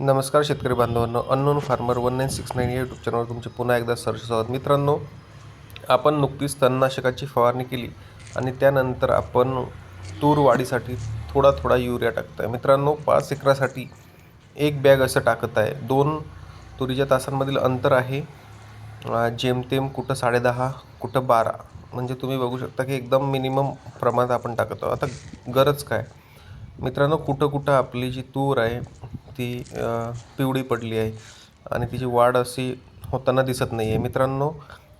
नमस्कार शेतकरी बांधवांनो unknown farmer one nine six nine या यूट्यूब चॅनलवर तुमचे पुन्हा एकदा सरस स्वागत. मित्रांनो आपण नुकतीच तणनाशकाची फवारणी केली आणि त्यानंतर आपण तूर वाढीसाठी थोडा थोडा युरिया टाकत आहे मित्रांनो पाच एकरासाठी एक बॅग असं टाकत आहे. दोन तुरीच्या तासांमधील अंतर आहे. जेमतेम कुठं साडेदहा कुठं बारा. म्हणजे तुम्ही बघू शकता की एकदम मिनिमम प्रमाणात आपण टाकत आहोत. आता गरज काय? मित्रांनो कुठं कुठं आपली जी तूर आहे ती पिवळी पडली आहे. आणि तिची वाढ अशी होताना दिसत नाही आहे मित्रांनो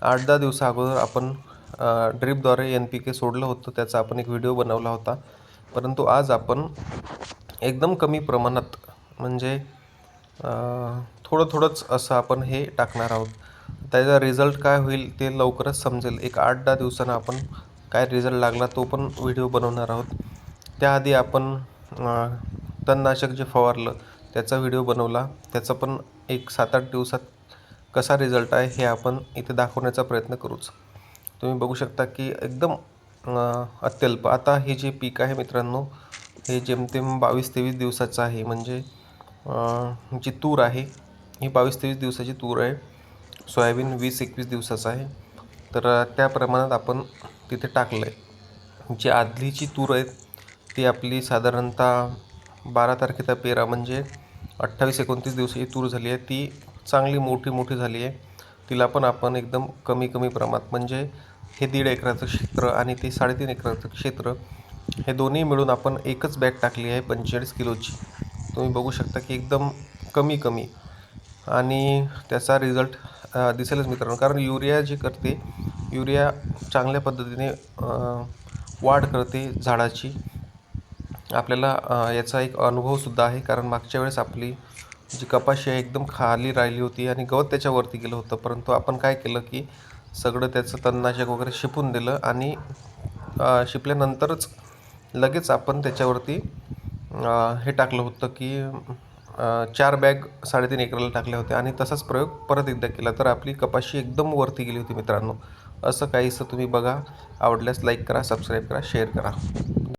आठ दहा दिवसा अगोदर आपण ड्रीपद्वारे एन पी के सोडलं होतं. त्याचा आपण एक व्हिडिओ बनवला होता. परंतु आज आपण एकदम कमी प्रमाणात म्हणजे थोडं थोडंच असं आपण हे टाकणार आहोत. त्याचा रिझल्ट काय होईल ते लवकरच समजेल. एक आठ दहा दिवसानं आपण काय रिझल्ट लागला तो पण व्हिडिओ बनवणार आहोत. त्याआधी आपण तणनाशक जे फवारलं त्याचा व्हिडिओ बनवला. त्याचा पण एक सात आठ दिवसात कसा रिझल्ट आहे हे आपण इथे दाखवण्याचा प्रयत्न करूच. तुम्ही बघू शकता की एकदम अत्यल्प. आता हे जे पीक आहे मित्रांनो हे जेमतेम बावीस तेवीस दिवसाचं आहे. म्हणजे जी तूर आहे ही बावीस तेवीस दिवसाची तूर आहे. सोयाबीन वीस एकवीस दिवसाचं आहे. तर त्या प्रमाणात आपण तिथे टाकलं आहे जी आदलीची तूर आहे ती आपली साधारणतः बारा तारखेचा पेरा म्हणजे अठ्ठावीस एकोणतीस दिवसाची तूर झाली आहे. ती चांगली मोठी मोठी झाली आहे. तिला पण आपण एकदम कमी कमी प्रमाणात म्हणजे हे दीड एकराचं क्षेत्र आणि ते साडेतीन एकराचं क्षेत्र हे दोन्ही मिळून आपण एकच बॅग टाकली आहे पंचेचाळीस किलोची. तुम्ही बघू शकता की एकदम कमी कमी. आणि त्याचा रिझल्ट दिसेलच मित्रांनो कारण युरिया जी करते युरिया चांगल्या पद्धतीने वाढ करते झाडाची. आपल्याला याचा एक अनुभवसुद्धा आहे. कारण मागच्या वेळेस आपली जी कपाशी आहे एकदम खाली राहिली होती आणि गवत त्याच्यावरती गेलं होतं. परंतु आपण काय केलं की सगळं त्याचं तणनाशक वगैरे शिपून दिलं आणि शिपल्यानंतरच लगेच आपण त्याच्यावरती हे टाकलं होतं की चार बॅग साडेतीन एकराला टाकल्या होत्या आणि तसाच प्रयोग परत एकदा केला. तर आपली कपाशी एकदम वरती गेली होती मित्रांनो. असं काहीसं तुम्ही बघा. आवडल्यास लाईक करा सबस्क्राईब करा शेअर करा.